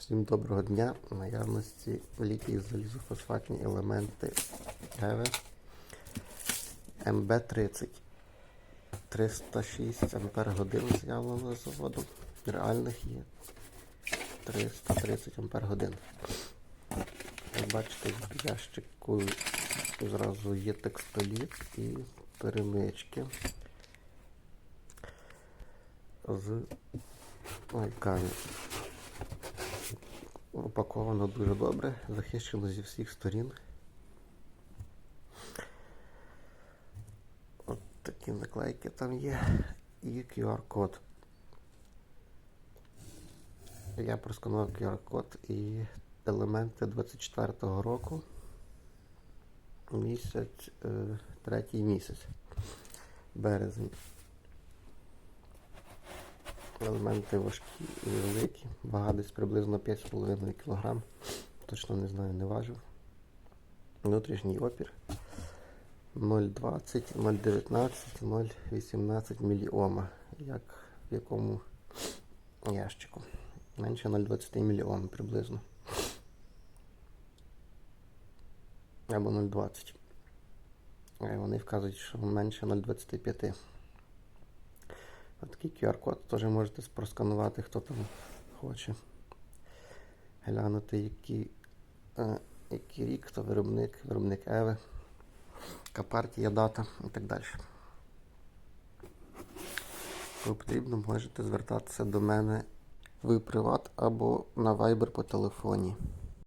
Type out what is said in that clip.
Всім доброго дня. В наявності літій залізофосфатні елементи ГЕВЕ МБ30. 306 ампер годин з'явлено з заводу. Реальних є 330 ампер годин. Як бачите, в ящику зразу є текстоліт і перемички з лайками. Упаковано дуже добре, захищено зі всіх сторін. От такі наклейки там є і QR-код. Я просканував QR-код і елементи 24-го року. Місяць, е, третій місяць, березень. Елементи важкі і великі. Вага десь приблизно 5,5 кг. Точно не знаю, не важив. Внутрішній опір 0,20, 0,19, 0,18 міліома. Як в якому ящику. Менше 0,20 міліом приблизно. Або 0,20. Вони вказують, що менше 0,25. Такий QR-код теж можете просканувати, хто там хоче. Глянути, який, е, який рік, хто виробник, виробник Еви, яка партія, дата і так далі. Кому потрібно, можете звертатися до мене в приват або на Viber по телефоні.